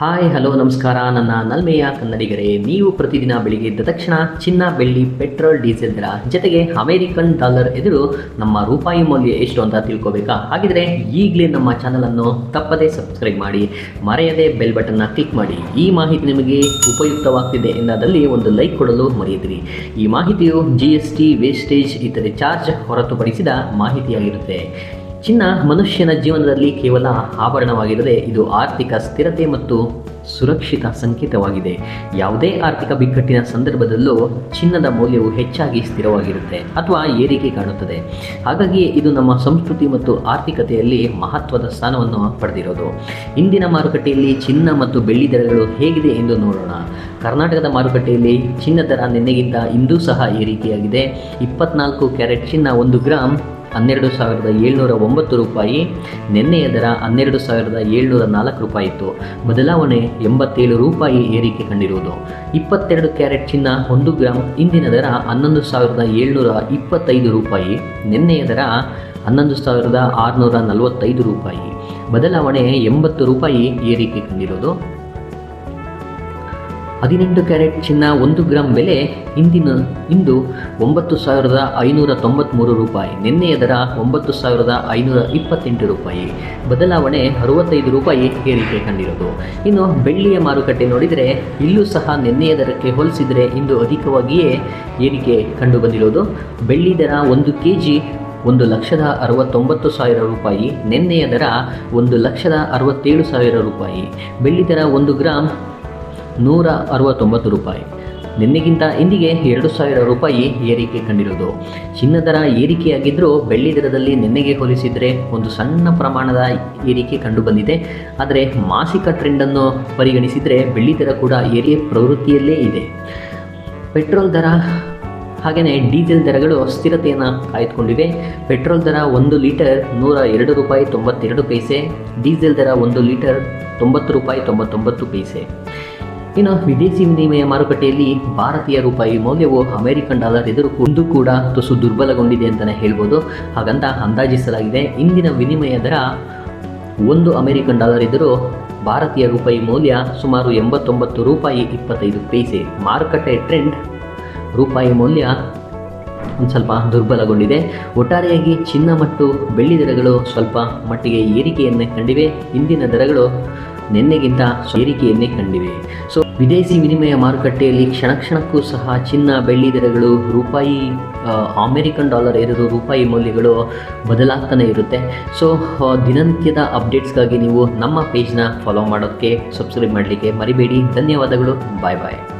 Hi hello ನಮಸ್ಕಾರ. ನನ್ನ ನಲ್ಮೆಯ ಕನ್ನಡಿಗರೇ, ನೀವು ಪ್ರತಿದಿನ ಬೆಳಿಗ್ಗೆ ಎದ್ದ ತಕ್ಷಣ ಚಿನ್ನ, ಬೆಳ್ಳಿ, ಪೆಟ್ರೋಲ್, ಡೀಸೆಲ್ ದರ ಜೊತೆಗೆ ಅಮೆರಿಕನ್ ಡಾಲರ್ ಎದುರು ನಮ್ಮ ರೂಪಾಯಿ ಮೌಲ್ಯ ಎಷ್ಟು ಅಂತ ತಿಳ್ಕೊಬೇಕಾ? ಹಾಗಿದ್ರೆ ಈಗಲೇ ನಮ್ಮ ಚಾನಲನ್ನು ತಪ್ಪದೇ ಸಬ್ಸ್ಕ್ರೈಬ್ ಮಾಡಿ, ಮರೆಯದೆ ಬೆಲ್ ಬಟನ್ನ ಕ್ಲಿಕ್ ಮಾಡಿ. ಈ ಮಾಹಿತಿ ನಿಮಗೆ ಉಪಯುಕ್ತವಾಗ್ತಿದೆ ಎನ್ನದಲ್ಲಿ ಒಂದು ಲೈಕ್ ಕೊಡಲು ಮರೆಯದಿರಿ. ಈ ಮಾಹಿತಿಯು ಜಿ ಎಸ್ ಟಿ ವೇಸ್ಟೇಜ್ ಇತರೆ ಚಾರ್ಜ್ ಹೊರತುಪಡಿಸಿದ ಮಾಹಿತಿಯಾಗಿರುತ್ತೆ. ಚಿನ್ನ ಮನುಷ್ಯನ ಜೀವನದಲ್ಲಿ ಕೇವಲ ಆಭರಣವಾಗಿರದೆ ಇದು ಆರ್ಥಿಕ ಸ್ಥಿರತೆ ಮತ್ತು ಸುರಕ್ಷಿತ ಸಂಕೇತವಾಗಿದೆ. ಯಾವುದೇ ಆರ್ಥಿಕ ಬಿಕ್ಕಟ್ಟಿನ ಸಂದರ್ಭದಲ್ಲೂ ಚಿನ್ನದ ಮೌಲ್ಯವು ಹೆಚ್ಚಾಗಿ ಸ್ಥಿರವಾಗಿರುತ್ತೆ ಅಥವಾ ಏರಿಕೆ ಕಾಣುತ್ತದೆ. ಹಾಗಾಗಿ ಇದು ನಮ್ಮ ಸಂಸ್ಕೃತಿ ಮತ್ತು ಆರ್ಥಿಕತೆಯಲ್ಲಿ ಮಹತ್ವದ ಸ್ಥಾನವನ್ನು ಪಡೆದಿರೋದು. ಇಂದಿನ ಮಾರುಕಟ್ಟೆಯಲ್ಲಿ ಚಿನ್ನ ಮತ್ತು ಬೆಳ್ಳಿ ದರಗಳು ಹೇಗಿದೆ ಎಂದು ನೋಡೋಣ. ಕರ್ನಾಟಕದ ಮಾರುಕಟ್ಟೆಯಲ್ಲಿ ಚಿನ್ನ ದರ ನಿನ್ನೆಗಿಂತ ಇಂದೂ ಸಹ ಏರಿಕೆಯಾಗಿದೆ ಇಪ್ಪತ್ನಾಲ್ಕು ಕ್ಯಾರೆಟ್ ಚಿನ್ನ ಒಂದು ಗ್ರಾಮ್ ಹನ್ನೆರಡು ಸಾವಿರದ ಏಳ್ನೂರ ಒಂಬತ್ತು ರೂಪಾಯಿ, ನಿನ್ನೆಯ ದರ ಹನ್ನೆರಡು ಸಾವಿರದ ಏಳ್ನೂರ ನಾಲ್ಕು ರೂಪಾಯಿ ಇತ್ತು. ಬದಲಾವಣೆ ಎಂಬತ್ತೇಳು ರೂಪಾಯಿ ಏರಿಕೆ ಕಂಡಿರುವುದು. ಇಪ್ಪತ್ತೆರಡು ಕ್ಯಾರೆಟ್ ಚಿನ್ನ ಒಂದು ಗ್ರಾಮ್ ಇಂದಿನ ದರ ಹನ್ನೊಂದು ಸಾವಿರದ ಏಳ್ನೂರ ಇಪ್ಪತ್ತೈದು ರೂಪಾಯಿ, ನಿನ್ನೆಯ ದರ ಹನ್ನೊಂದು ಸಾವಿರದ ಆರುನೂರ ನಲವತ್ತೈದು ರೂಪಾಯಿ. ಬದಲಾವಣೆ ಎಂಬತ್ತು ರೂಪಾಯಿ ಏರಿಕೆ ಕಂಡಿರುವುದು. ಹದಿನೆಂಟು ಕ್ಯಾರೆಟ್ ಚಿನ್ನ ಒಂದು ಗ್ರಾಮ್ ಬೆಲೆ ಇಂದಿನ ಇಂದು ಒಂಬತ್ತು ಸಾವಿರದ ಐನೂರ ತೊಂಬತ್ತ್ಮೂರು ರೂಪಾಯಿ. ನಿನ್ನೆಯ ದರ ಒಂಬತ್ತು ಸಾವಿರದ ಐನೂರ ಇಪ್ಪತ್ತೆಂಟು ರೂಪಾಯಿ. ಬದಲಾವಣೆ ಅರವತ್ತೈದು ರೂಪಾಯಿ ಏರಿಕೆ ಕಂಡಿರೋದು ಇನ್ನು ಬೆಳ್ಳಿಯ ಮಾರುಕಟ್ಟೆ ನೋಡಿದರೆ ಇಲ್ಲೂ ಸಹ ನಿನ್ನೆಯ ದರಕ್ಕೆ ಹೋಲಿಸಿದರೆ ಇಂದು ಅಧಿಕವಾಗಿಯೇ ಏರಿಕೆ ಕಂಡು ಬಂದಿರೋದು ಬೆಳ್ಳಿ ದರ ಒಂದು ಕೆ ಜಿ ಒಂದು ಲಕ್ಷದ ಅರವತ್ತೊಂಬತ್ತು ಸಾವಿರ ರೂಪಾಯಿ. ನಿನ್ನೆಯ ದರ ಒಂದು ಲಕ್ಷದ ಅರವತ್ತೇಳು ಸಾವಿರ ರೂಪಾಯಿ. ಬೆಳ್ಳಿ ದರ ಒಂದು ಗ್ರಾಮ್ ನೂರ ಅರವತ್ತೊಂಬತ್ತು ರೂಪಾಯಿ. ನಿನ್ನೆಗಿಂತ ಇಂದಿಗೆ ಎರಡು ಸಾವಿರ ರೂಪಾಯಿ ಏರಿಕೆ ಕಂಡಿರೋದು ಚಿನ್ನ ದರ ಏರಿಕೆಯಾಗಿದ್ದರೂ ಬೆಳ್ಳಿ ದರದಲ್ಲಿ ನಿನ್ನೆಗೆ ಹೋಲಿಸಿದರೆ ಒಂದು ಸಣ್ಣ ಪ್ರಮಾಣದ ಏರಿಕೆ ಕಂಡುಬಂದಿದೆ. ಆದರೆ ಮಾಸಿಕ ಟ್ರೆಂಡನ್ನು ಪರಿಗಣಿಸಿದರೆ ಬೆಳ್ಳಿ ದರ ಕೂಡ ಏರಿಕೆ ಪ್ರವೃತ್ತಿಯಲ್ಲೇ ಇದೆ. ಪೆಟ್ರೋಲ್ ದರ ಹಾಗೆಯೇ ಡೀಸೆಲ್ ದರಗಳು ಸ್ಥಿರತೆಯನ್ನು ಕಾಯ್ದುಕೊಂಡಿವೆ. ಪೆಟ್ರೋಲ್ ದರ ಒಂದು ಲೀಟರ್ ನೂರ ಎರಡು ರೂಪಾಯಿ ತೊಂಬತ್ತೆರಡು ಪೈಸೆ, ಡೀಸೆಲ್ ದರ ಒಂದು ಲೀಟರ್ ತೊಂಬತ್ತು ರೂಪಾಯಿ ತೊಂಬತ್ತೊಂಬತ್ತು ಪೈಸೆ. ಇನ್ನು ವಿದೇಶಿ ವಿನಿಮಯ ಮಾರುಕಟ್ಟೆಯಲ್ಲಿ ಭಾರತೀಯ ರೂಪಾಯಿ ಮೌಲ್ಯವು ಅಮೆರಿಕನ್ ಡಾಲರ್ ಎದುರು ಒಂದು ಕೂಡ ತುಸು ದುರ್ಬಲಗೊಂಡಿದೆ ಅಂತಲೇ ಹೇಳ್ಬೋದು. ಹಾಗಂತ ಅಂದಾಜಿಸಲಾಗಿದೆ, ಇಂದಿನ ವಿನಿಮಯ ದರ ಒಂದು ಅಮೆರಿಕನ್ ಡಾಲರ್ ಎದುರು ಭಾರತೀಯ ರೂಪಾಯಿ ಮೌಲ್ಯ ಸುಮಾರು ಎಂಬತ್ತೊಂಬತ್ತು ರೂಪಾಯಿ ಇಪ್ಪತ್ತೈದು ಪೈಸೆ. ಮಾರುಕಟ್ಟೆ ಟ್ರೆಂಡ್ ರೂಪಾಯಿ ಮೌಲ್ಯ ಒಂದು ಸ್ವಲ್ಪ ದುರ್ಬಲಗೊಂಡಿದೆ. ಒಟ್ಟಾರೆಯಾಗಿ ಚಿನ್ನ ಮತ್ತು ಬೆಳ್ಳಿ ದರಗಳು ಸ್ವಲ್ಪ ಮಟ್ಟಿಗೆ ಏರಿಕೆಯನ್ನು ಕಂಡಿವೆ. ಇಂದಿನ ದರಗಳು ನಿನ್ನೆಗಿಂತ ಏರಿಕೆಯನ್ನೇ ಕಂಡಿವೆ. ಸೊ, ವಿದೇಶಿ ವಿನಿಮಯ ಮಾರುಕಟ್ಟೆಯಲ್ಲಿ ಕ್ಷಣ ಕ್ಷಣಕ್ಕೂ ಸಹ ಚಿನ್ನ, ಬೆಳ್ಳಿ ದರಗಳು ರೂಪಾಯಿ ಅಮೆರಿಕನ್ ಡಾಲರ್ ಏರಿದು ರೂಪಾಯಿ ಮೌಲ್ಯಗಳು ಬದಲಾಗ್ತಾನೆ ಇರುತ್ತೆ. ಸೊ ದಿನನಿತ್ಯದ ಅಪ್ಡೇಟ್ಸ್ಗಾಗಿ ನೀವು ನಮ್ಮ ಪೇಜ್ನ ಫಾಲೋ ಮಾಡೋಕ್ಕೆ, ಸಬ್ಸ್ಕ್ರೈಬ್ ಮಾಡಲಿಕ್ಕೆ ಮರಿಬೇಡಿ. ಧನ್ಯವಾದಗಳು. ಬಾಯ್ ಬಾಯ್.